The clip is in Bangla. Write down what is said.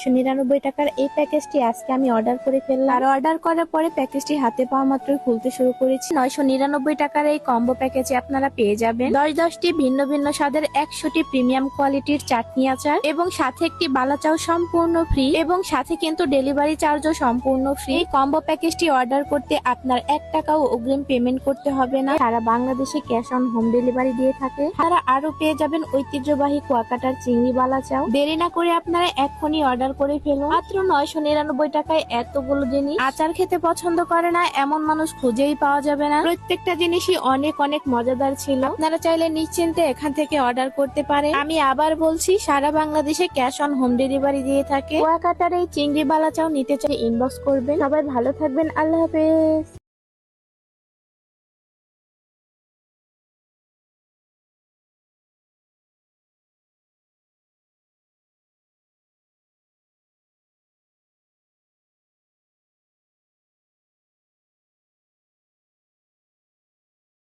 নয়শো নিরানব্বই টাকার এই প্যাকেজটি আজকে আমি অর্ডার করে ফেললাম। আর অর্ডার করার পরে প্যাকেজটি হাতে পাওয়া মাত্রই খুলতে শুরু করেছি। নয়শো নিরানব্বই টাকার এই কম্বো প্যাকেজে আপনারা পেয়ে যাবেন দশ দশটি ভিন্ন ভিন্ন স্বাদের একশোটি প্রিমিয়াম কোয়ালিটির চাটনি আচার এবং সাথে একটি বালাচাও সম্পূর্ণ ফ্রি এবং সাথে কিন্তু ডেলিভারি চার্জও সম্পূর্ণ ফ্রি কম্বো প্যাকেজটি অর্ডার করতে আপনার এক টাকাও অগ্রিম পেমেন্ট করতে হবে না। সারা বাংলাদেশে ক্যাশ অন হোম ডেলিভারি দিয়ে থাকে। তারা আরও পেয়ে যাবেন ঐতিহ্যবাহী কুয়াকাটার চিংড়ি বালাচাও দেরি না করে আপনারা এক্ষুনি অর্ডার করে ফেলুন মাত্র নয়শো নিরানব্বই টাকায় এতগুলো জিনিস। আচার খেতে পছন্দ করে না, এমন মানুষ খুঁজেই পাওয়া যাবে না। প্রত্যেকটা জিনিসই অনেক অনেক মজাদার ছিল। আপনারা চাইলে নিশ্চিন্তে এখান থেকে অর্ডার করতে পারে আমি আবার বলছি, সারা বাংলাদেশে ক্যাশ অন হোম ডেলিভারি দিয়ে থাকে। কুয়াকাটার এই চিংড়ি বালাচাও নিতে চাই ইনবক্স করবেন। সবাই ভালো থাকবেন, আল্লাহ হাফেজ।